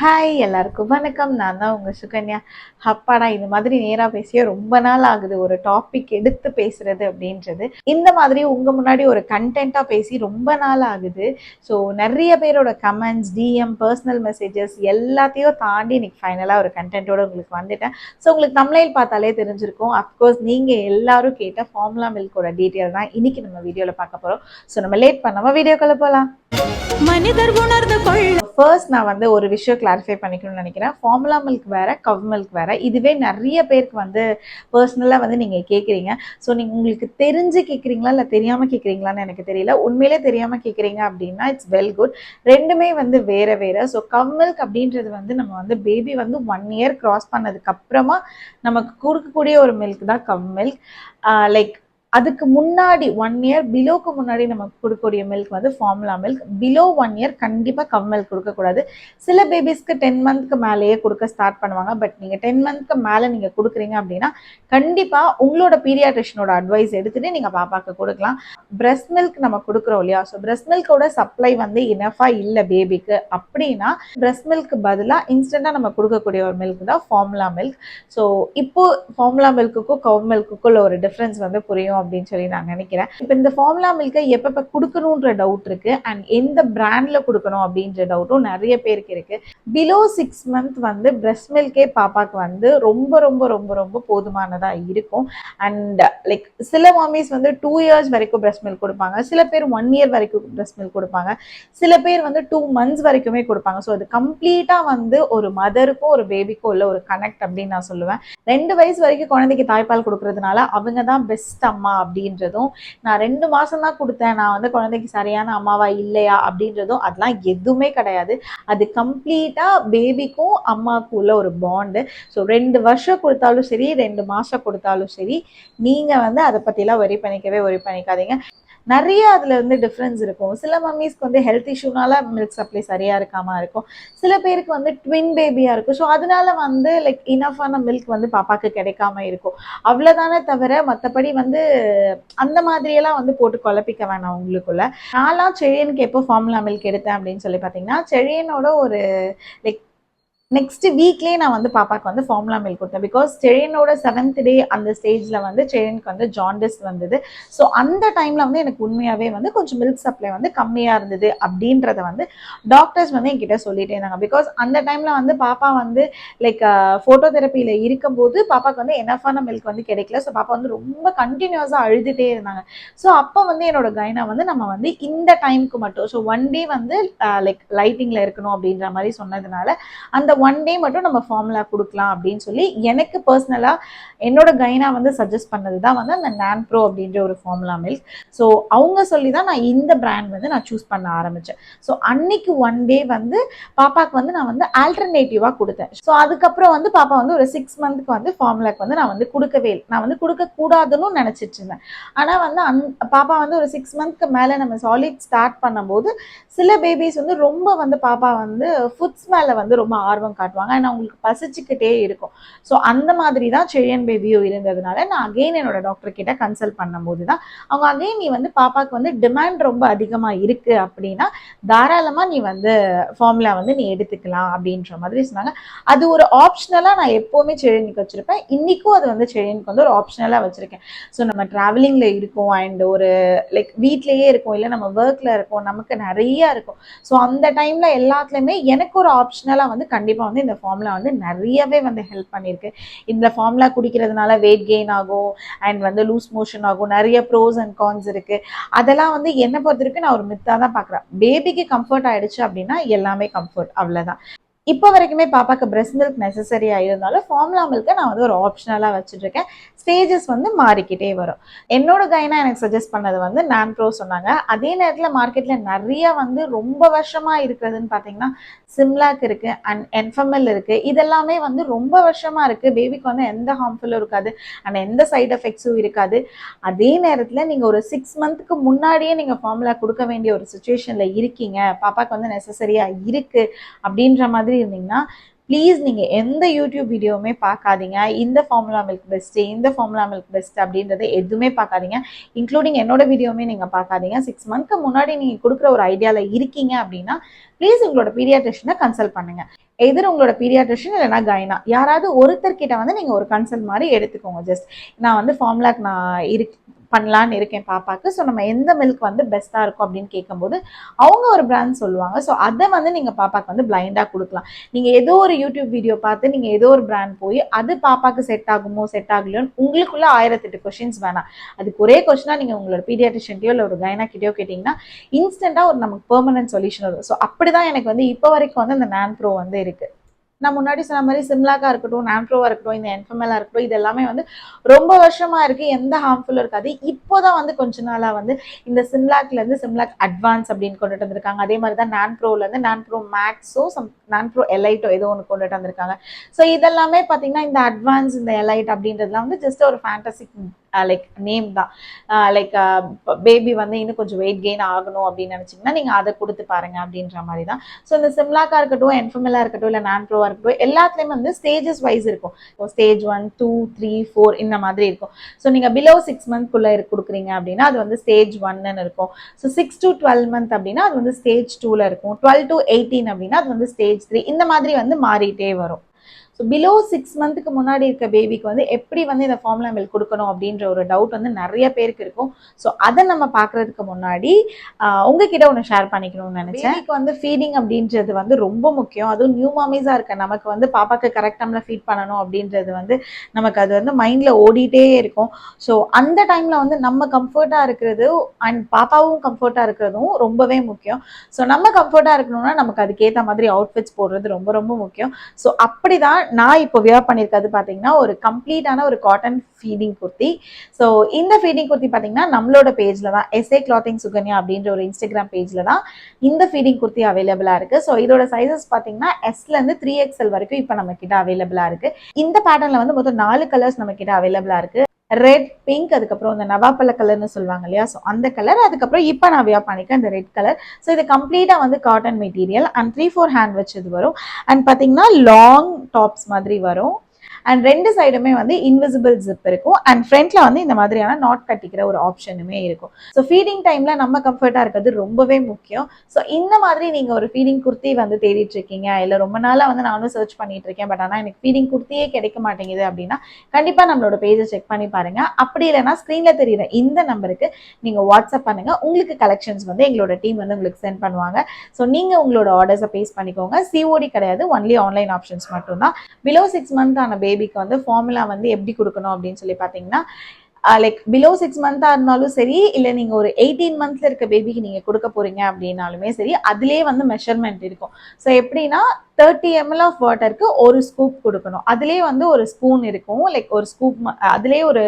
Hi எல்லாருக்கும் வணக்கம். நான் தான் உங்கள் சுகன்யா. அப்பாடா இந்த மாதிரி நேராக பேசிய ரொம்ப நாள் ஆகுது. ஒரு டாபிக் எடுத்து பேசுறது அப்படின்றது. இந்த மாதிரி உங்கள் முன்னாடி ஒரு கண்டென்ட்டாக பேசி ரொம்ப நாள் ஆகுது. ஸோ நிறைய பேரோட கமெண்ட்ஸ் டிஎம் பர்சனல் மெசேஜஸ் எல்லாத்தையும் தாண்டி இன்னைக்கு ஃபைனலாக ஒரு கண்டென்ட்டோட உங்களுக்கு வந்துட்டேன். ஸோ உங்களுக்கு தமிழில் பார்த்தாலே தெரிஞ்சிருக்கும். அஃப்கோர்ஸ் நீங்கள் எல்லாரும் கேட்ட ஃபார்முலா மில்கோட டீட்டெயில் தான் இன்னைக்கு நம்ம வீடியோவில் பார்க்க போகிறோம் ஸோ நம்ம லேட் பண்ணாமல் வீடியோக்குள்ளே போகலாம் மனிதர் உணர்ந்து கொள்ள ஃபர்ஸ்ட் நான் வந்து ஒரு விஷயம் கிளாரிஃபை பண்ணிக்கணும்னு நினைக்கிறேன். ஃபார்முலா மில்க் வேற கவ் மில்க் வேற. இதுவே நிறைய பேருக்கு வந்து பர்சனலாக வந்து நீங்கள் கேட்குறீங்க ஸோ நீங்கள் உங்களுக்கு தெரிஞ்சு கேட்குறீங்களா இல்லை தெரியாமல் கேட்குறீங்களான்னு எனக்கு தெரியல. உண்மையிலே தெரியாமல் கேட்குறீங்க அப்படின்னா இட்ஸ் வெல் குட் ரெண்டுமே வந்து வேற வேற. ஸோ கவ் மில்க் அப்படின்றது வந்து நம்ம வந்து பேபி வந்து ஒன் இயர் கிராஸ் பண்ணதுக்கப்புறமா நமக்கு கொடுக்கக்கூடிய ஒரு மில்க் தான் கவ் மில்க் லைக் அதுக்கு முன்னாடி ஒன் இயர் பிலோக்கு முன்னாடி நமக்கு கொடுக்கக்கூடிய மில்க் வந்து formula milk below one year கண்டிப்பாக கவ் மில்க் கொடுக்கக்கூடாது. சில பேபிஸ்க்கு டென் மந்த்க்கு மேலேயே கொடுக்க ஸ்டார்ட் பண்ணுவாங்க. பட் நீங்கள் டென் மந்த்க்கு மேலே நீங்கள் கொடுக்குறீங்க அப்படின்னா கண்டிப்பாக உங்களோட பீரியாட்ரிஷனோட அட்வைஸ் எடுத்துகிட்டு நீங்கள் பாப்பாக்கு கொடுக்கலாம். பிரஸ்ட் மில்க் நம்ம கொடுக்குறோம் இல்லையா? ஸோ பிரஸ்ட் மில்கோட சப்ளை வந்து இனஃபாக இல்லை பேபிக்கு அப்படின்னா பிரஸ்ட் மில்க்கு பதிலாக இன்ஸ்டண்ட்டாக நம்ம கொடுக்கக்கூடிய ஒரு மில்க் தான் ஃபார்முலா மில்க் ஸோ இப்போது ஃபார்முலா மில்க்குக்கும் கவ் மில்க்குக்குள்ள ஒரு டிஃப்ரென்ஸ் வந்து புரியும் அப்படின்னு சொல்லி நான் நினைக்கிறேன். இப்போ இந்த ஃபார்முலா மில்கை எப்பப்போ கொடுக்கணுன்ற டவுட் இருக்கு. அண்ட் எந்த பிராண்ட்ல கொடுக்கணும் அப்படின்ற டவுட்டும் நிறைய பேருக்கு இருக்கு. பிலோ சிக்ஸ் மந்த் வந்து பிரஸ்ட் மில்கே பாப்பாக்கு வந்து ரொம்ப ரொம்ப ரொம்ப ரொம்ப போதுமானதாக இருக்கும். அண்ட் லைக் சில மாமிஸ் வந்து டூ இயர்ஸ் வரைக்கும் பிரஸ்ட் மில்க் கொடுப்பாங்க. சில பேர் ஒன் இயர் வரைக்கும் பிரஸ்ட் மில்க் கொடுப்பாங்க. சில பேர் வந்து டூ மந்த்ஸ் வரைக்குமே கொடுப்பாங்க. ஸோ அது கம்ப்ளீட்டாக வந்து ஒரு மதருக்கும் ஒரு பேபிக்கும் உள்ள ஒரு கனெக்ட் அப்படின்னு நான் சொல்லுவேன். ரெண்டு வயசு வரைக்கும் குழந்தைக்கு தாய்ப்பால் கொடுக்கறதுனால அவங்க தான் பெஸ்ட் அம்மா அப்படின்றதும் நான் ரெண்டு மாசம் தான் கொடுத்தேன். நான் வந்து குழந்தைக்கு சரியான அம்மாவா இல்லையா அப்படின்றதும் அதெல்லாம் எதுவுமே கிடையாது. அது கம்ப்ளீட்டா பேபிக்கும் அம்மாவுக்கும் உள்ள ஒரு பாண்டு ஸோ ரெண்டு வருஷம் கொடுத்தாலும் சரி ரெண்டு மாசம் கொடுத்தாலும் சரி நீங்க வந்து அதை பற்றிலாம் ஒரி பண்ணிக்கவே ஒரி பண்ணிக்காதீங்க. நிறைய அதில் வந்து டிஃப்ரென்ஸ் இருக்கும். சில மம்மிஸ்க்கு வந்து ஹெல்த் இஷ்யூனால மில்க் சப்ளை சரியாக இருக்காமல் இருக்கும் சில பேருக்கு வந்து ட்வின் பேபியாக இருக்கும். ஸோ அதனால வந்து லைக் இனஃபான மில்க் வந்து பாப்பாவுக்கு கிடைக்காம இருக்கும். அவ்வளோதானே தவிர மற்றபடி வந்து அந்த மாதிரியெல்லாம் வந்து போட்டு குழப்பிக்க வேணாம் உங்களுக்குள்ள. நான்லாம் செழியனுக்கு எப்போ ஃபார்முலா மில்க் எடுத்தேன் அப்படின்னு சொல்லி பார்த்தீங்கன்னா செழியனோட ஒரு லைக் நெக்ஸ்ட் வீக்லேயே நான் வந்து பாப்பாக்கு வந்து ஃபார்முலா மில்க் கொடுத்தேன். பிகாஸ் செரியனோட செவன்த் டே அந்த ஸ்டேஜில் வந்து செரியனுக்கு வந்து ஜாண்டிஸ் வந்தது. ஸோ அந்த டைமில் வந்து எனக்கு உண்மையாகவே வந்து கொஞ்சம் மில்க் சப்ளை வந்து கம்மியாக இருந்தது அப்படின்றத வந்து டாக்டர்ஸ் வந்து என்கிட்ட சொல்லிட்டே இருந்தாங்க. பிகாஸ் அந்த டைமில் வந்து பாப்பா வந்து லைக் ஃபோட்டோ தெரப்பியில் இருக்கும்போது பாப்பாக்கு வந்து எனஃபான மில்க் வந்து கிடைக்கல. ஸோ பாப்பா வந்து ரொம்ப கண்டினியூஸாக அழுதுகிட்டே இருந்தாங்க. ஸோ அப்போ வந்து என்னோட கைனா வந்து நம்ம வந்து இந்த டைமுக்கு மட்டும் ஸோ ஒன் டே வந்து லைக் லைட்டிங்கில் இருக்கணும் அப்படின்ற மாதிரி சொன்னதுனால அந்த ஒன் டே மட்டும் நம்ம ஃபார்முலா கொடுக்கலாம் அப்படின்னு சொல்லி எனக்கு பர்சனலாக என்னோட கைனா வந்து சஜஸ்ட் பண்ணது தான் வந்து அந்த நான் ப்ரோ அப்படின்ற ஒரு ஃபார்முலா மில்க் ஸோ அவங்க சொல்லி தான் நான் இந்த பிராண்ட் வந்து நான் சூஸ் பண்ண ஆரம்பித்தேன் ஸோ அன்னைக்கு ஒன் டே வந்து பாப்பாக்கு வந்து நான் வந்து ஆல்டர்னேட்டிவாக கொடுத்தேன். ஸோ அதுக்கப்புறம் வந்து பாப்பா வந்து ஒரு சிக்ஸ் மந்த்துக்கு வந்து ஃபார்முலாக்கு வந்து நான் வந்து கொடுக்கவே இல்லை. நான் வந்து கொடுக்க கூடாதுன்னு நினச்சிட்டு இருந்தேன். ஆனால் வந்து அந் பாப்பா வந்து ஒரு சிக்ஸ் மந்த்க்கு மேலே நம்ம சாலிட் ஸ்டார்ட் பண்ணும்போது சில பேபிஸ் வந்து ரொம்ப வந்து பாப்பா வந்து ஃபுட்ஸ் மேலே வந்து ரொம்ப ஆர்வம் காட்டுவாங்க. ஏன்னா அவங்களுக்கு பசிச்சுக்கிட்டே இருக்கும். ஸோ அந்த மாதிரி தான் செழியன் பேபியும் இருந்ததுனால நான் அகெயின் என்னோட டாக்டர் கிட்ட கன்சல்ட் பண்ணும்போது தான் அவங்க அகெயின் நீ வந்து பாப்பாக்கு வந்து டிமாண்ட் ரொம்ப அதிகமாக இருக்கு அப்படின்னா தாராளமாக நீ வந்து ஃபார்முலா வந்து நீ எடுத்துக்கலாம் அப்படின்ற மாதிரி சொன்னாங்க. அது ஒரு ஆப்ஷனலாக நான் எப்போவுமே செழியனுக்கு வச்சிருப்பேன். இன்னைக்கும் அது வந்து செழியனுக்கு வந்து ஒரு ஆப்ஷனலாக வச்சிருக்கேன். ஸோ நம்ம ட்ராவலிங்கில் இருக்கோம். அண்ட் ஒரு லைக் வீட்லேயே இருக்கோம். இல்லை நம்ம ஒர்க்கில் இருக்கோம். நமக்கு நிறைய இருக்கும். ஸோ அந்த டைமில் எல்லாத்துலேயுமே எனக்கு ஒரு ஆப்ஷனலாக வந்து கண்டிப்பாக வந்து இந்த ஃபார்முலா வந்து நிறையவே வந்து ஹெல்ப் பண்ணியிருக்கு இந்த ஃபார்முலா குடிக்கிறதுனால வெயிட் கெயின் ஆகும் அண்ட் வந்து லூஸ் மோஷன் ஆகும் நிறைய ப்ரோஸ் அண்ட் கான்ஸ் இருக்குது அதெல்லாம் வந்து என்னை பொறுத்த வரைக்கும் நான் ஒரு மித்தாக தான் பார்க்குறேன். பேபிக்கு கம்ஃபர்ட் ஆயிடுச்சு அப்படின்னா எல்லாமே கம்ஃபர்ட் அவ்வளோதான் இப்போ வரைக்குமே பாப்பாக்கு பிரஸ்ட் மில்க் நெசசரியாக இருந்தாலும் ஃபார்முலா மில்க்கை நான் வந்து ஒரு ஆப்ஷனலாக வச்சுட்ருக்கேன் ஸ்டேஜஸ் வந்து மாறிக்கிட்டே வரும். என்னோட கைனா எனக்கு சஜஸ்ட் பண்ணது வந்து நான் ப்ரோ சொன்னாங்க. அதே நேரத்தில் மார்க்கெட்டில் நிறைய வந்து ரொம்ப வருஷமாக இருக்கிறதுன்னு பார்த்தீங்கன்னா சிம்லாக் இருக்குது அண்ட் என்ஃபமெல் இருக்குது இதெல்லாமே வந்து ரொம்ப வருஷமாக இருக்குது பேபிக்கு வந்து எந்த ஹார்ம்ஃபுல்லும் இருக்காது. அண்ட் எந்த சைடு எஃபெக்ட்ஸும் இருக்காது. அதே நேரத்தில் நீங்கள் ஒரு சிக்ஸ் மந்த்துக்கு முன்னாடியே நீங்கள் ஃபார்முலா கொடுக்க வேண்டிய ஒரு சுச்சுவேஷனில் இருக்கீங்க. பாப்பாக்கு வந்து நெசசரியாக இருக்குது அப்படின்ற மாதிரி இருந்தீங்கன்னா ப்ளீஸ் நீங்கள் எந்த யூடியூப் வீடியோவுமே பார்க்காதீங்க. இந்த ஃபார்முலா மில்க் பெஸ்ட்டு இந்த ஃபார்முலா மில்க் பெஸ்ட் அப்படின்றத எதுவுமே பார்க்காதீங்க. இன்க்ளூடிங் என்னோட வீடியோவுமே நீங்கள் பார்க்காதீங்க. சிக்ஸ் மந்த்க்கு முன்னாடி நீங்கள் கொடுக்குற ஒரு ஐடியாவில் இருக்கீங்க அப்படின்னா ப்ளீஸ் உங்களோட பீடியாட்ரிஷனை கன்சல்ட் பண்ணுங்கள் எதிர் உங்களோட பீடியாட்ரிஷன் இல்லைனா கைனா யாராவது ஒருத்தர்கிட்ட வந்து நீங்கள் ஒரு கன்சல்ட் மாதிரி எடுத்துக்கோங்க. ஜஸ்ட் நான் வந்து ஃபார்முலாக்கு நான் இருக்கு பண்ணலான்னு இருக்கேன் பாப்பாவுக்கு ஸோ நம்ம எந்த மில்க் வந்து பெஸ்ட்டாக இருக்கும் அப்படின்னு கேட்கும்போது அவங்க ஒரு பிராண்ட் சொல்லுவாங்க. ஸோ அதை வந்து நீங்கள் பாப்பாவுக்கு வந்து பிளைண்டாக கொடுக்கலாம். நீங்கள் ஏதோ ஒரு யூடியூப் வீடியோ பார்த்து நீங்கள் ஏதோ ஒரு பிராண்ட் போய் அது பாப்பாவுக்கு செட் ஆகுமோ செட் ஆகலையோன்னு உங்களுக்குள்ள ஆயிரத்தெட்டு கொஷின்ஸ் வேணாம். அதுக்கு ஒரே கொஷினாக நீங்கள் உங்களோட பீடியாட்ரிஷன்டையோ இல்லை ஒரு கைனா கேட்டிங்கன்னா இன்ஸ்டண்ட்டாக ஒரு நமக்கு பெர்மனன்ட் சொல்யூஷன் வரும். ஸோ அப்படி தான் எனக்கு வந்து இப்போ வரைக்கும் வந்து அந்த நான் ப்ரோ வந்து இருக்குது நான் முன்னாடி சொன்ன மாதிரி சிம்லாக்காக இருக்கட்டும் நான்ட்ரோவாக இருக்கட்டும் இந்த என்ஃபமெலாக இருக்கட்டும் இது எல்லாமே வந்து ரொம்ப வருஷமாக இருக்குது எந்த ஹார்ம்ஃபுல்லும் இருக்காது. இப்போ தான் வந்து கொஞ்ச நாளாக வந்து இந்த சிம்லாக்லேருந்து சிம்லாக் அட்வான்ஸ் அப்படின்னு கொண்டுட்டு வந்திருக்காங்க. அதே மாதிரி தான் நான்ப்ரோல இருந்து நான்ப்ரோ மேக்ஸோ சம் நான்ப்ரோ எலைட்டோ ஏதோ ஒன்று கொண்டுட்டு வந்திருக்காங்க. ஸோ இதெல்லாமே பார்த்தீங்கன்னா இந்த அட்வான்ஸ் இந்த எலைட் அப்படின்றதுலாம் வந்து ஜஸ்ட் ஒரு ஃபேண்டசிக் லைக் நேம் தான். Uh, லைக் பேபி uh, வந்து இன்னும் கொஞ்சம் வெயிட் கெயின் ஆகணும் அப்படின்னு நினச்சிங்கன்னா நீங்கள் அதை கொடுத்து பாருங்க அப்படின்ற மாதிரி தான். ஸோ இந்த சிம்லாக்கா இருக்கட்டும் என்ஃபமிலாக இருக்கட்டும் இல்லை நான்ப்ரோவா இருக்கட்டும் எல்லாத்துலேயுமே வந்து ஸ்டேஜஸ் வைஸ் இருக்கும். Stage one two three four இந்த மாதிரி இருக்கும். ஸோ நீங்கள் பிலோ சிக்ஸ் மந்த்க்குள்ளே கொடுக்குறீங்க அப்படின்னா அது வந்து ஸ்டேஜ் ஒன்னு இருக்கும். So six to twelve month அப்படின்னா அது வந்து ஸ்டேஜ் டூவில் இருக்கும். டுவெல் டு எயிட்டீன் அப்படின்னா அது வந்து ஸ்டேஜ் த்ரீ இந்த மாதிரி வந்து மாறிட்டே வரும். ஸோ பிலோ சிக்ஸ் மந்த்துக்கு முன்னாடி இருக்க பேபிக்கு வந்து எப்படி வந்து இந்த ஃபார்முலா மில்க் கொடுக்கணும் அப்படின்ற ஒரு டவுட் வந்து நிறைய பேருக்கு இருக்கும். ஸோ அதை நம்ம பார்க்கறதுக்கு முன்னாடி உங்ககிட்ட ஒன்று ஷேர் பண்ணிக்கணும்னு நினைச்சேன். பேபிக்கு வந்து ஃபீடிங் அப்படின்றது வந்து ரொம்ப முக்கியம். அதுவும் நியூ மாமிஸாக இருக்க நமக்கு வந்து பாப்பாக்கு கரெக்ட் டைமில் ஃபீட் பண்ணணும் அப்படின்றது வந்து நமக்கு அது வந்து மைண்டில் ஓடிட்டே இருக்கும். ஸோ அந்த டைமில் வந்து நம்ம கம்ஃபர்ட்டாக இருக்கிறது அண்ட் பாப்பாவும் கம்ஃபர்ட்டாக இருக்கிறதும் ரொம்பவே முக்கியம். ஸோ நம்ம கம்ஃபர்ட்டாக இருக்கணும்னா நமக்கு அதுக்கேற்ற மாதிரி அவுட்ஃபிட்ஸ் போடுறது ரொம்ப ரொம்ப முக்கியம். ஸோ அப்படிதான் நான் இப்போ வியர் பண்ணியிருக்கிறது பார்த்தீங்கன்னா ஒரு கம்ப்ளீட்டான ஒரு காட்டன் ஃபீடிங் குர்த்தி ஸோ இந்த ஃபீடிங் குர்த்தி பார்த்தீங்கன்னா நம்மளோட பேஜில் தான் எஸ்ஏ கிளாத்திங் சுகன்யா அப்படின்ற ஒரு இன்ஸ்டாகிராம் பேஜில் தான் இந்த ஃபீடிங் குர்த்தி அவைலபிளாக இருக்குது ஸோ இதோட சைஸஸ் பார்த்தீங்கன்னா எஸ்லேருந்து த்ரீ எக்ஸ்எல் வரைக்கும் இப்போ நம்ம கிட்ட அவைலபிளாக இருக்குது இந்த பேட்டர்னில் வந்து மொத்தம் நாலு கலர்ஸ் நம்ம கிட்ட அவைலபிளாக இருக்குது ரெட் பிங்க் அதுக்கப்புறம் இந்த நவாப்பழ கலர்னு சொல்லுவாங்க இல்லையா? ஸோ அந்த கலர் அதுக்கப்புறம் இப்போ நான் வியா பண்ணிக்க இந்த ரெட் கலர் ஸோ இது கம்ப்ளீட்டாக வந்து cotton material and three four hand வச்சு இது வரும். அண்ட் பார்த்தீங்கன்னா லாங் டாப்ஸ் மாதிரி வரும். அண்ட் ரெண்டு சைடுமே வந்து இன்விசிபிள் ஜிப் இருக்கும். அண்ட் ஃப்ரண்ட்ல வந்து இந்த மாதிரியான நாட் கட்டிக்கிற ஒரு ஆப்ஷனுமே இருக்கும். ஸோ ஃபீடிங் டைம்ல நம்ம கம்ஃபர்ட்டா இருக்கிறது ரொம்பவே முக்கியம். ஸோ இந்த மாதிரி நீங்க ஒரு ஃபீடிங் குர்த்தி வந்து தேடிட்டு இருக்கீங்க. இல்லை ரொம்ப நாளா வந்து நானும் சர்ச் பண்ணிட்டு இருக்கேன். பட் ஆனால் எனக்கு ஃபீடிங் குர்த்தியே கிடைக்க மாட்டேங்குது அப்படின்னா கண்டிப்பா நம்மளோட பேஜை செக் பண்ணி பாருங்க. அப்படி இல்லைன்னா ஸ்க்ரீன்ல தெரியுற இந்த நம்பருக்கு நீங்க வாட்ஸ்அப் பண்ணுங்க. உங்களுக்கு கலெக்ஷன்ஸ் வந்து எங்களோட டீம் வந்து உங்களுக்கு சென்ட் பண்ணுவாங்க. ஸோ நீங்க உங்களோட ஆர்டர்ஸை பேஸ் பண்ணிக்கோங்க. சிஓடி கிடையாது. ஒன்லி ஆன்லைன் ஆப்ஷன்ஸ் மட்டும்தான். பிலோ சிக்ஸ் மந்த் ஆன பேபிக்கு வந்து ஃபார்முலா வந்து எப்படி கொடுக்கணும் அப்படின்னு சொல்லி பார்த்தீங்கன்னா லைக் பிலோ சிக்ஸ் மந்த்தாக இருந்தாலும் சரி இல்லை நீங்கள் ஒரு எயிட்டீன் மந்த்ஸில் இருக்க பேபிக்கு நீங்கள் கொடுக்க போகிறீங்க அப்படின்னாலுமே சரி அதுலேயே வந்து மெஷர்மெண்ட் இருக்கும். ஸோ எப்படின்னா தேர்ட்டி எம்எல் ஆஃப் வாட்டருக்கு ஒரு ஸ்கூப் கொடுக்கணும். அதுலேயே வந்து ஒரு ஸ்பூன் இருக்கும். லைக் ஒரு ஸ்கூப் அதுலேயே ஒரு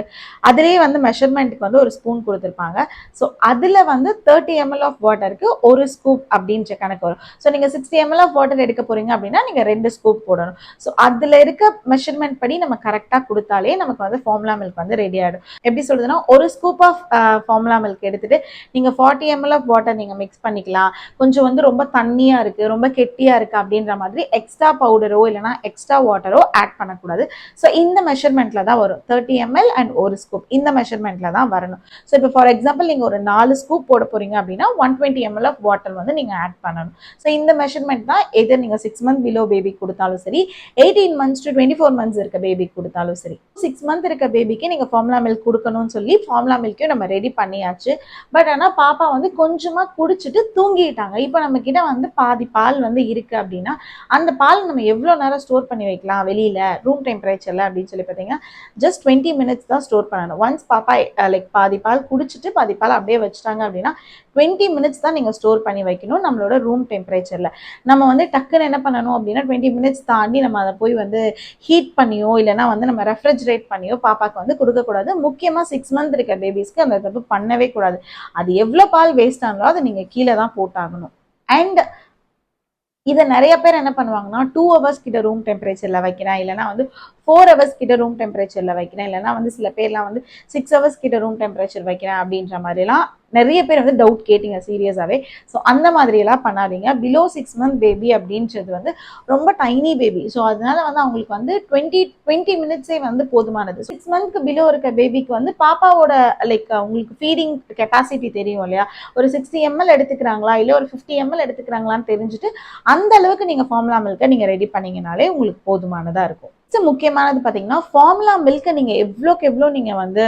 அதுலேயே வந்து மெஷர்மெண்ட்டுக்கு வந்து ஒரு ஸ்பூன் கொடுத்துருப்பாங்க. ஸோ அதில் வந்து தேர்ட்டி எம்எல் ஆஃப் வாட்டருக்கு ஒரு ஸ்கூப் அப்படின்ற கணக்கு வரும். ஸோ நீங்கள் சிக்ஸ்டி எம்எல் ஆஃப் வாட்டர் எடுக்க போகிறீங்க அப்படின்னா நீங்கள் ரெண்டு ஸ்கூப் போடணும். ஸோ அதில் இருக்க மெஷர்மெண்ட் படி நம்ம கரெக்டாக கொடுத்தாலே நமக்கு வந்து ஃபார்முலா மில்க் வந்து ரெடி ஆகிடும் எப்படி சொல்றதுன்னா ஒரு ஸ்கூப் ஆஃப் ஃபார்முலா மில்க் எடுத்துட்டு நீங்கள் ஃபார்ட்டி எம்எல் ஆஃப் வாட்டர் நீங்கள் மிக்ஸ் பண்ணிக்கலாம். கொஞ்சம் வந்து ரொம்ப தண்ணியாக இருக்குது ரொம்ப கெட்டியாக இருக்குது அப்படின்ற மாதிரி எக்ஸ்ட்ரா பவுடரோ இல்லைனா எக்ஸ்ட்ரா வாட்டரோ ஆட் பண்ணக்கூடாது. ஸோ இந்த மெஷர்மெண்ட்டில் தான் வரும். தேர்ட்டி எம்எல் அண்ட் ஒரு ஸ்கூப் இந்த மெஷர்மெண்ட்டில் தான் வரணும். ஸோ இப்போ ஃபார் எக்ஸாம்பிள் நீங்கள் ஒரு நாலு ஸ்கூப் போட போகிறீங்க அப்படின்னா one twenty ML of water வந்து நீங்கள் ஆட் பண்ணணும். ஸோ இந்த மெஷர்மெண்ட் தான் எது நீங்கள் சிக்ஸ் மந்த் பிலோ பேபி கொடுத்தாலும் சரி eighteen months to twenty four months இருக்க பேபி கொடுத்தாலும் சரி. சிக்ஸ் மந்த் இருக்க பேபிக்கு நீங்கள் ஃபார்முலா மில்க் கொடுக்கணும்னு சொல்லி ஃபார்முலா மில்க்கையும் நம்ம ரெடி பண்ணியாச்சு. பட் ஆனால் பாப்பா வந்து கொஞ்சமாக குடிச்சிட்டு தூங்கிட்டாங்க. இப்போ நம்ம கிட்ட வந்து பாதி பால் வந்து இருக்கு அப்படின்னா அந்த பால் நம்ம எவ்வளோ நேரம் ஸ்டோர் பண்ணி வைக்கலாம்? வெளியில ரூம் டெம்பரேச்சர்ல அப்படின்னு சொல்லி பார்த்தீங்கன்னா ஜஸ்ட் டுவெண்ட்டி மினிட்ஸ் தான் ஸ்டோர் பண்ணணும். ஒன்ஸ் பாப்பா லைக் பாதி பால் குடிச்சிட்டு பாதி பால் அப்படியே வச்சுட்டாங்க அப்படின்னா டுவெண்ட்டி மினிட்ஸ் தான் நீங்கள் ஸ்டோர் பண்ணி வைக்கணும் நம்மளோட ரூம் டெம்பரேச்சரில் நம்ம வந்து டக்குன்னு என்ன பண்ணணும் அப்படின்னா டுவெண்ட்டி மினிட்ஸ் தாண்டி நம்ம அதை போய் வந்து ஹீட் பண்ணியோ இல்லைனா வந்து நம்ம ரெஃப்ரிஜரேட் பண்ணியோ பாப்பாக்கு வந்து கொடுக்கக்கூடாது. முக்கிய முக்கியமாக சிக்ஸ் மந்த் இருக்க பேபிஸ்க்கு அந்த தப்பு பண்ணவே கூடாது. அது எவ்வளோ பால் வேஸ்ட் ஆனாலோ அதை நீங்கள் கீழே தான் போட்டாகணும். அண்ட் இதை நிறைய பேர் என்ன பண்ணுவாங்கன்னா டூ ஹவர்ஸ் கிட்ட ரூம் டெம்பரேச்சரில் வைக்கிறேன். இல்லைனா வந்து ஃபோர் ஹவர்ஸ் கிட்ட ரூம் டெம்பரேச்சரில் வைக்கிறேன். இல்லைனா வந்து சில பேர்லாம் வந்து சிக்ஸ் ஹவர்ஸ் கிட்ட ரூம் டெம்பரேச்சர் வைக்கிறேன் அப்படின்ற மாதிரிலாம் நிறைய பேர் வந்து டவுட் கேட்டீங்க சீரியஸாகவே ஸோ அந்த மாதிரியெல்லாம் பண்ணாதீங்க. பிலோ சிக்ஸ் மந்த் பேபி அப்படின்றது வந்து ரொம்ப டைனி பேபி ஸோ அதனால வந்து அவங்களுக்கு வந்து டுவெண்ட்டி டுவெண்ட்டி மினிட்ஸே வந்து போதுமானது. சிக்ஸ் மந்த்க்கு பிலோ இருக்க பேபிக்கு வந்து பாப்பாவோட லைக் அவங்களுக்கு ஃபீடிங் கெப்பாசிட்டி தெரியும் இல்லையா? ஒரு சிக்ஸ்டி எம்எல் எடுத்துக்கிறாங்களா? இல்லை ஒரு ஃபிஃப்டி எம்எல் எடுத்துக்கிறாங்களான்னு தெரிஞ்சுட்டு அந்த அளவுக்கு நீங்கள் ஃபார்முலா மில்கை நீங்கள் ரெடி பண்ணீங்கனாலே உங்களுக்கு போதுமானதாக இருக்கும். நெக்ஸ்ட் முக்கியமானது பார்த்தீங்கன்னா ஃபார்முலா மில்க்கை நீங்கள் எவ்வளோக்கு எவ்வளோ நீங்கள் வந்து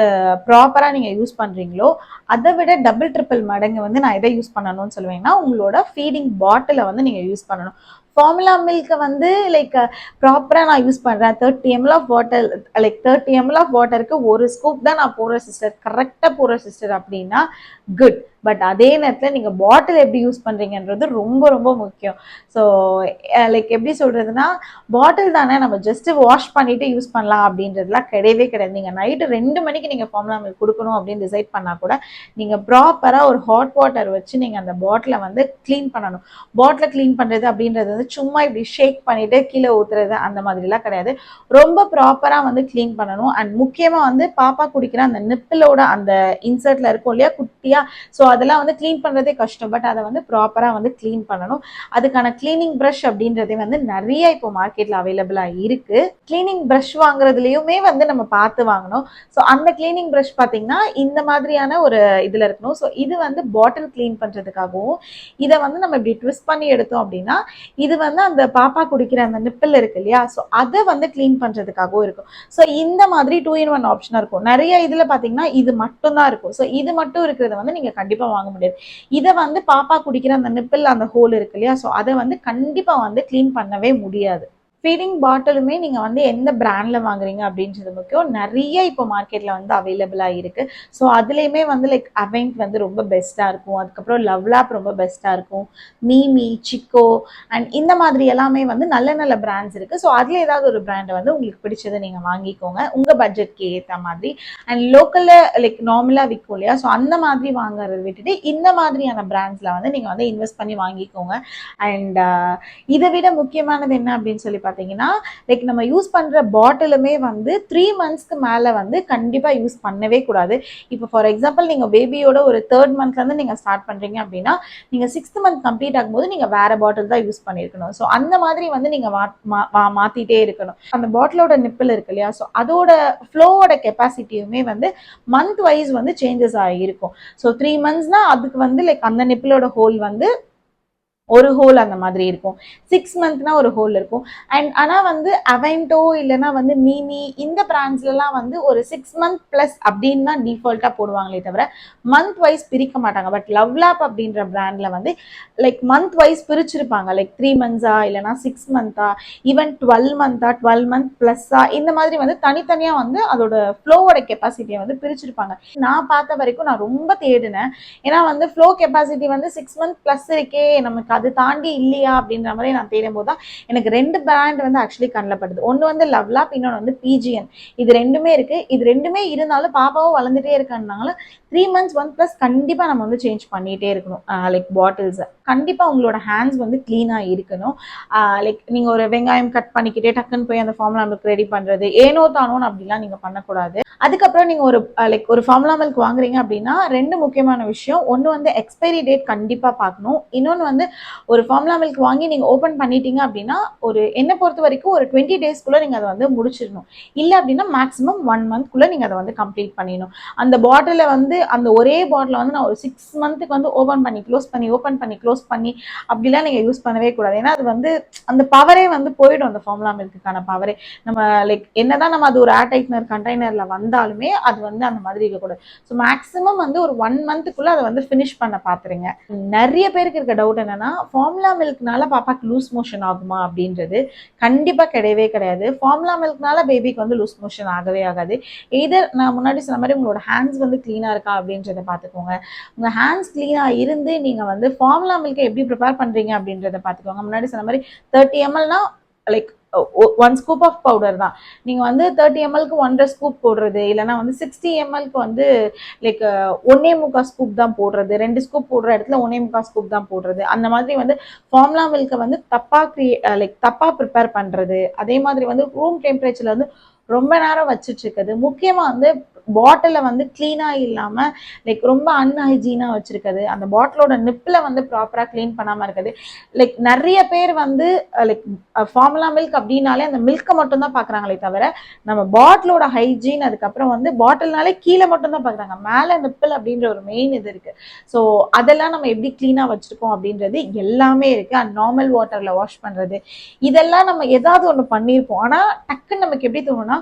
ப்ராப்பராக நீங்கள் யூஸ் பண்ணுறீங்களோ அதை விட டபுள் ட்ரிபிள் மடங்கு வந்து நான் எதை யூஸ் பண்ணணும்னு சொல்லுவேன்னா உங்களோட ஃபீடிங் பாட்டிலை வந்து நீங்கள் யூஸ் பண்ணணும். ஃபார்முலா மில்கை வந்து லைக் ப்ராப்பராக நான் யூஸ் பண்ணுறேன் thirty ML of water like thirty ML of வாட்டருக்கு ஒரு ஸ்கூப் தான் நான் போடுறேன் சிஸ்டர் கரெக்டாக போடுறேன் சிஸ்டர் அப்படின்னா குட் பட் அதே நேரத்தில் நீங்கள் பாட்டில் எப்படி யூஸ் பண்ணுறீங்கன்றது ரொம்ப ரொம்ப முக்கியம். ஸோ லைக் எப்படி சொல்கிறதுனா பாட்டில் தானே நம்ம ஜஸ்ட்டு வாஷ் பண்ணிவிட்டு யூஸ் பண்ணலாம் அப்படின்றதுலாம் கிடையவே கிடையாது. நீங்கள் நைட்டு ரெண்டு மணிக்கு நீங்கள் ஃபார்முலா மில்க் கொடுக்கணும் அப்படின்னு டிசைட் பண்ணால் கூட நீங்கள் ப்ராப்பராக ஒரு ஹாட் வாட்டர் வச்சு நீங்கள் அந்த பாட்டிலை வந்து க்ளீன் பண்ணணும். பாட்டிலை க்ளீன் பண்ணுறது அப்படின்றது வந்து சும்மா இப்படி ஷேக் பண்ணிவிட்டு கீழே ஊற்றுறது அந்த மாதிரிலாம் கிடையாது. ரொம்ப ப்ராப்பராக வந்து க்ளீன் பண்ணணும். அண்ட் முக்கியமாக வந்து பாப்பா குடிக்கிற அந்த நிப்பிலோட அந்த இன்சர்ட்டில் இருக்கும் இல்லையா குட்டியாக ஸோ அதெல்லாம் வந்து க்ளீன் பண்ணுறதே கஷ்டம். பட் அதை வந்து ப்ராப்பராக வந்து க்ளீன் பண்ணணும். அதுக்கான க்ளீனிங் ப்ரஷ் அப்படின்றதே வந்து நிறைய இப்போ மார்க்கெட்டில் அவைலபிளாக இருக்குது க்ளீனிங் ப்ரஷ் வாங்குறதுலையுமே வந்து நம்ம பார்த்து வாங்கணும். ஸோ அந்த க்ளீனிங் ப்ரஷ் பார்த்தீங்கன்னா இந்த மாதிரியான ஒரு இதில் இருக்கணும். ஸோ இது வந்து பாட்டில் க்ளீன் பண்ணுறதுக்காகவும் இதை வந்து நம்ம இப்படி ட்விஸ்ட் பண்ணி எடுத்தோம் அப்படின்னா இது வந்து அந்த பாப்பா குடிக்கிற அந்த நிப்பிள் இருக்கு இல்லையா? ஸோ அதை வந்து க்ளீன் பண்ணுறதுக்காகவும் இருக்கும். ஸோ இந்த மாதிரி டூ இன் ஒன் ஆப்ஷனாக இருக்கும். நிறைய இதில் பார்த்தீங்கன்னா இது மட்டும்தான் இருக்கும். ஸோ இது மட்டும் இருக்கிறத வந்து நீங்கள் கண்டிப்பாக வாங்க முடியாது. இதை வந்து பாப்பா குடிக்கிற அந்த நிப்பிள் அந்த ஹோல் இருக்கு இல்லையா? ஸோ அதை வந்து கண்டிப்பாக வந்து க்ளீன் பண்ணவே முடியாது. ஃபீடிங் பாட்டிலுமே நீங்கள் வந்து எந்த பிராண்டில் வாங்குறீங்க அப்படின்றது முக்கியம். நிறைய இப்போ மார்க்கெட்டில் வந்து அவைலபிளாக இருக்குது ஸோ அதுலேயுமே வந்து லைக் அவெண்ட் வந்து ரொம்ப பெஸ்ட்டாக இருக்கும். அதுக்கப்புறம் லவ்லாப் ரொம்ப பெஸ்ட்டாக இருக்கும். மீமி சிக்கோ அண்ட் இந்த மாதிரி எல்லாமே வந்து நல்ல நல்ல பிராண்ட்ஸ் இருக்குது ஸோ அதில் ஏதாவது ஒரு பிராண்டை வந்து உங்களுக்கு பிடிச்சதை நீங்கள் வாங்கிக்கோங்க. உங்கள் பட்ஜெட்க்கு ஏற்ற மாதிரி. அண்ட் லோக்கலில் லைக் நார்மலாக விற்கும் இல்லையா? ஸோ அந்த மாதிரி வாங்குறத விட்டுட்டு இந்த மாதிரியான பிராண்ட்ஸில் வந்து நீங்கள் வந்து இன்வெஸ்ட் பண்ணி வாங்கிக்கோங்க. அண்ட் இதை விட முக்கியமானது என்ன அப்படின்னு சொல்லி பார்த்தீங்கன்னா லைக் நம்ம யூஸ் பண்ணுற பாட்டிலுமே வந்து த்ரீ மந்த்ஸ்க்கு மேலே வந்து கண்டிப்பாக யூஸ் பண்ணவே கூடாது. இப்போ ஃபார் எக்ஸாம்பிள் நீங்கள் பேபியோட ஒரு தேர்ட் மந்த்லேருந்து நீங்கள் ஸ்டார்ட் பண்ணுறீங்க அப்படின்னா நீங்கள் சிக்ஸ்த் மந்த் கம்ப்ளீட் ஆகும்போது நீங்கள் வேறு பாட்டில் தான் யூஸ் பண்ணியிருக்கணும் ஸோ அந்த மாதிரி வந்து நீங்கள் மா மாற்றிட்டே இருக்கணும். அந்த பாட்டிலோட நிப்பிள் இருக்கு இல்லையா? ஸோ அதோட ஃப்ளோவோட கெப்பாசிட்டியுமே வந்து மந்த் வைஸ் வந்து சேஞ்சஸ் ஆகிருக்கும் ஸோ த்ரீ மந்த்ஸ்னால் அதுக்கு வந்து லைக் அந்த நிப்பிளோட ஹோல் வந்து ஒரு ஹோல் அந்த மாதிரி இருக்கும். சிக்ஸ் மந்த்னா ஒரு ஹோல் இருக்கும். அண்ட் ஆனால் வந்து அவென்டோ இல்லைன்னா வந்து மீமி இந்த பிராண்ட்ஸ்லலாம் வந்து ஒரு சிக்ஸ் மந்த் ப்ளஸ் அப்படின்னு தான் டிஃபால்ட்டாக போடுவாங்களே தவிர மந்த் வைஸ் பிரிக்க மாட்டாங்க. பட் லவ்லாப் அப்படின்ற பிராண்டில் வந்து லைக் மந்த் வைஸ் பிரிச்சிருப்பாங்க. லைக் த்ரீ மந்த்ஸா இல்லைனா சிக்ஸ் மந்த்தா ஈவன் டுவெல் மந்த்தா டுவெல் மந்த் ப்ளஸ்ஸா இந்த மாதிரி வந்து தனித்தனியாக வந்து அதோட ஃப்ளோவோட கெப்பாசிட்டியை வந்து பிரிச்சிருப்பாங்க. நான் பார்த்த வரைக்கும் நான் ரொம்ப தேடினேன். ஏன்னா வந்து ஃப்ளோ கெப்பாசிட்டி வந்து சிக்ஸ் மந்த் ப்ளஸ் இருக்கே நமக்கு அது தாண்டி இல்லையா அப்படின்ற மாதிரி நான் தேடும் போது தான் எனக்கு ரெண்டு பிராண்ட் வந்து ஆக்சுவலி கண்ணில் படுது. ஒன்று வந்து லவ்லாப் இன்னொன்று வந்து பிஜிஎன் இது ரெண்டுமே இருக்கு. இது ரெண்டுமே இருந்தாலும் பாப்பாவும் வளர்ந்துட்டே இருக்கனால த்ரீ மந்த்ஸ் ஒன் ப்ளஸ் கண்டிப்பாக நம்ம வந்து சேஞ்ச் பண்ணிகிட்டே இருக்கணும். லைக் பாட்டில்ஸை கண்டிப்பாக உங்களோட ஹேண்ட்ஸ் வந்து க்ளீனாக இருக்கணும். லைக் நீங்கள் ஒரு வெங்காயம் கட் பண்ணிக்கிட்டே டக்குன்னு போய் அந்த ஃபார்முலா மில்க் ரெடி பண்ணுறது ஏனோ தானோன்னு அப்படிலாம் நீங்கள் பண்ணக்கூடாது. அதுக்கப்புறம் நீங்கள் ஒரு லைக் ஒரு ஃபார்முலா மில்க் வாங்குறீங்க அப்படின்னா ரெண்டு முக்கியமான விஷயம். ஒன்று வந்து எக்ஸ்பைரி டேட் கண்டிப்பாக பார்க்கணும். இன்னொன்று வந்து ஒரு ஃபார்முலா மில்க் வாங்கி நீங்கள் ஓப்பன் பண்ணிட்டீங்க அப்படின்னா ஒரு என்னை பொறுத்த வரைக்கும் ஒரு டுவெண்ட்டி டேஸ்க்குள்ளே நீங்கள் அதை வந்து முடிச்சிடணும். இல்லை அப்படின்னா மேக்ஸிமம் ஒன் மந்த்க்குள்ளே நீங்கள் அதை வந்து கம்ப்ளீட் பண்ணிடணும். அந்த பாட்டிலை வந்து அந்த ஒரே பாட்டில் வந்து நான் ஒரு சிக்ஸ் மந்த்துக்கு வந்து ஓப்பன் பண்ணி க்ளோஸ் பண்ணி ஓப்பன் பண்ணி க்ளோஸ் பண்ணி அப்படிலாம் நீங்கள் யூஸ் பண்ணவே கூடாது. ஏன்னா அது வந்து அந்த பவரே வந்து போயிடும் அந்த ஃபார்முலா மில்க்குக்கான பவரே நம்ம லைக் என்னதான் நம்ம அது ஒரு ஏர்டைட்னர் கண்டெய்னரில் வந்தாலுமே அது வந்து அந்த மாதிரி இருக்கக்கூடாது. ஸோ மேக்ஸிமம் வந்து ஒரு ஒன் மந்த்துக்குள்ளே அதை வந்து ஃபினிஷ் பண்ண பார்த்துருங்க நிறைய பேருக்கு இருக்க டவுட் என்னன்னா ஃபார்முலா மில்க்னால பாப்பாக்கு லூஸ் மோஷன் ஆகுமா அப்படின்றது கண்டிப்பாக கிடையவே கிடையாது. ஃபார்முலா மில்க்னால பேபிக்கு வந்து லூஸ் மோஷன் ஆகவே ஆகாது. எதர் நான் முன்னாடி சொன்ன மாதிரி உங்களோட ஹேண்ட்ஸ் வந்து க்ளீனாக இருக்கா அப்படின்றத பார்த்துக்கோங்க. உங்கள் ஹேண்ட்ஸ் க்ளீனாக இருந்து நீங்கள் வந்து ஃபார்முலா மில்கை எப்படி ப்ரிப்பேர் பண்ணுறீங்க அப்படின்றத பார்த்துக்கோங்க. முன்னாடி சொன்ன மாதிரி thirty எம்எல்னா like one scoop of powder தான். நீங்கள் வந்து தேர்ட்டி எம்எல்க்கு ஒன்றரை ஸ்கூப் போடுறது இல்லைனா வந்து சிக்ஸ்டி எம்எல்க்கு வந்து லைக் ஒன்னே முக்கால் ஸ்கூப் தான் போடுறது ரெண்டு ஸ்கூப் போடுற இடத்துல ஒன்னே முக்கால் ஸ்கூப் தான் போடுறது. அந்த மாதிரி வந்து ஃபார்ம்லா மில்கை வந்து தப்பாக க்ரியே லைக் தப்பாக ப்ரிப்பேர் பண்ணுறது அதே மாதிரி வந்து ரூம் டெம்பரேச்சரில் வந்து ரொம்ப நேரம் வச்சுட்டு இருக்குது முக்கியமாக வந்து பாட்டிலை வந்து க்ளீனாக இல்லாமல் லைக் ரொம்ப அன்ஹைஜீனாக வச்சுருக்குது அந்த பாட்டிலோட நிப்பில் வந்து ப்ராப்பராக க்ளீன் பண்ணாமல் இருக்குது. லைக் நிறைய பேர் வந்து லைக் ஃபார்முலா மில்க் அப்படின்னாலே அந்த மில்க்கை மட்டும்தான் பார்க்குறாங்களே தவிர நம்ம பாட்டிலோட ஹைஜீன் அதுக்கப்புறம் வந்து பாட்டில்னாலே கீழே மட்டும்தான் பார்க்குறாங்க மேலே நிப்பிள் அப்படின்ற ஒரு மெயின் இது இருக்குது ஸோ அதெல்லாம் நம்ம எப்படி க்ளீனாக வச்சுருக்கோம் அப்படின்றது எல்லாமே இருக்குது அண்ட் நார்மல் வாட்டரில் வாஷ் பண்ணுறது இதெல்லாம் நம்ம ஏதாவது ஒன்று பண்ணியிருப்போம். ஆனால் டக்குன்னு நமக்கு எப்படி தோணும்னா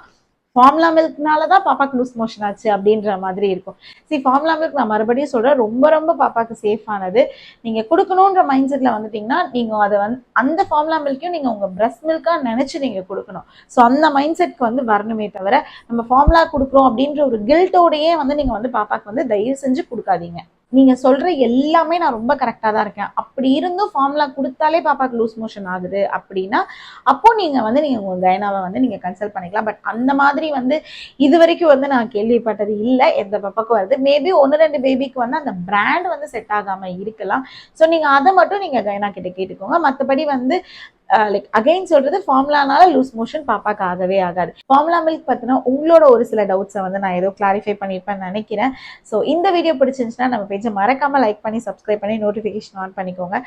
ஃபார்முலா மில்க்னால தான் பாப்பாக்கு லூஸ் மோஷன் ஆச்சு அப்படின்ற மாதிரி இருக்கும். சி ஃபார்முலா மில்க் நான் மறுபடியும் சொல்கிறேன் ரொம்ப ரொம்ப பாப்பாக்கு சேஃபானது நீங்கள் கொடுக்கணுன்ற மைண்ட் செட்டில் வந்துட்டிங்கன்னா நீங்கள் அதை வந்து அந்த ஃபார்முலா மில்க்கையும் நீங்கள் உங்கள் பிரஸ்ட் மில்காக நினச்சி நீங்கள் கொடுக்கணும். ஸோ அந்த மைண்ட் செட்க்கு வந்து வரணுமே தவிர நம்ம ஃபார்முலா கொடுக்குறோம் அப்படின்ற ஒரு கில்ட்டோடையே வந்து நீங்கள் வந்து பாப்பாக்கு வந்து தயவு செஞ்சு கொடுக்காதீங்க. நீங்க சொல்ற எல்லாமே நான் ரொம்ப கரெக்டா தான் இருக்கேன். அப்படி இருந்தும் ஃபார்முலா கொடுத்தாலே பாப்பாக்கு லூஸ் மோஷன் ஆகுது அப்படின்னா அப்போ நீங்க வந்து நீங்க உங்க கைனாவை வந்து நீங்க கன்சல்ட் பண்ணிக்கலாம். பட் அந்த மாதிரி வந்து இது வரைக்கும் வந்து நான் கேள்விப்பட்டது இல்லை எந்த பாப்பாக்கும் வருது மேபி ஒன்று ரெண்டு பேபிக்கு வந்து அந்த பிராண்ட் வந்து செட் ஆகாம இருக்கலாம். ஸோ நீங்க அதை மட்டும் நீங்க கைனா கிட்ட கேட்டுக்கோங்க. மற்றபடி வந்து லைக் அகைன் சொல்றது ஃபார்முலானால லூஸ் மோஷன் பாப்பாக்கு ஆகவே ஆகாது. ஃபார்முலா மில்க் பத்தின உங்களோட ஒரு சில டவுட்ஸை வந்து நான் ஏதோ கிளாரிஃபை பண்ணியிருப்பேன்னு நினைக்கிறேன். ஸோ இந்த வீடியோ பிடிச்சிருந்துச்சுன்னா நம்ம பேஜை மறக்காம லைக் பண்ணி சப்ஸ்கிரைப் பண்ணி நோட்டிஃபிகேஷன் ஆன் பண்ணிக்கோங்க.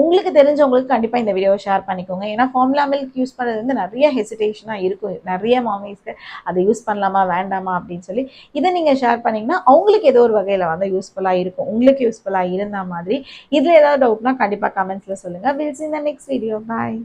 உங்களுக்கு தெரிஞ்சவங்களுக்கு கண்டிப்பாக இந்த வீடியோவை ஷேர் பண்ணிக்கோங்க. ஏன்னா ஃபார்முலா மில்க் யூஸ் பண்ணுறது வந்து நிறைய ஹெசிடேஷனாக இருக்கும். நிறைய மாமிஸ்க்கு அதை யூஸ் பண்ணலாமா வேண்டாமா அப்படின்னு சொல்லி இதை நீங்கள் ஷேர் பண்ணிங்கன்னா அவங்களுக்கு ஏதோ ஒரு வகையில் வந்து யூஸ்ஃபுல்லாக இருக்கும். உங்களுக்கு யூஸ்ஃபுல்லாக இருந்த மாதிரி. இதில் ஏதாவது டவுட்னா கண்டிப்பாக கமெண்ட்ஸில் சொல்லுங்கள் வில்ஸ் இந்த நெக்ஸ்ட் வீடியோ பாய்